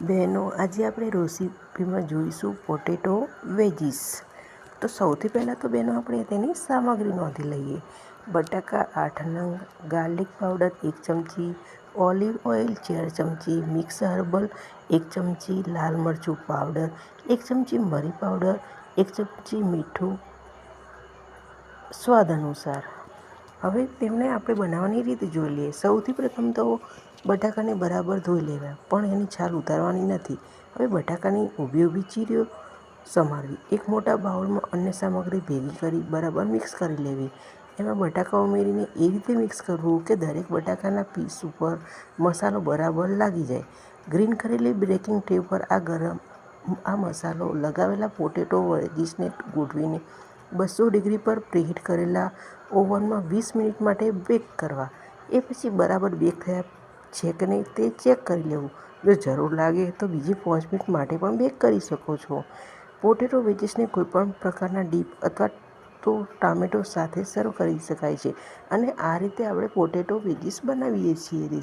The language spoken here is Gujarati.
બહેનો, આજે આપણે રેસીપીમાં જોઈશું પોટેટો વેજીસ. તો સૌથી પહેલાં તો બહેનો, આપણે તેની સામગ્રી નોંધી લઈએ. બટાકા આઠ નંગ, ગાર્લિક પાવડર એક ચમચી, ઓલિવ ઓઇલ ચાર ચમચી, મિક્સ હર્બલ એક ચમચી, લાલ મરચું પાવડર એક ચમચી, મરી પાવડર એક ચમચી મીઠું સ્વાદ અનુસાર. હવે તેમને આપણે બનાવવાની રીત જોઈ લઈએ. સૌથી પ્રથમ તો બટાકાને બરાબર ધોઈ લેવા પણ એની છાલ ઉતારવાની નથી. હવે બટાકાની ઊભી ઊભી ચીરીઓ સમારવી. એક મોટા બાઉલમાં અન્ય સામગ્રી ભેગી કરી બરાબર મિક્સ કરી લેવી. એમાં બટાકા ઉમેરીને એ રીતે મિક્સ કરવું કે દરેક બટાકાના પીસ ઉપર મસાલો બરાબર લાગી જાય. ગ્રીન કરેલી બેકિંગ ટ્રે પર આ ગરમ, આ મસાલો લગાવેલા પોટેટો વેજીસને ગોઠવીને બસો ડિગ્રી પર પ્રીહીટ કરેલા ઓવનમાં વીસ મિનિટ માટે બેક કરવા. એ પછી બરાબર બેક થયા. છે કે નહીં તે ચેક કરી લેવું. જો જરૂર લાગે તો બીજી પાંચ મિનિટ માટે પણ બેક કરી શકો છો. પોટેટો વેજીસને કોઈપણ પ્રકારના ડીપ અથવા તો ટામેટો સાથે સર્વ કરી શકાય છે. અને આ રીતે આપણે પોટેટો વેજીસ બનાવીએ છીએ.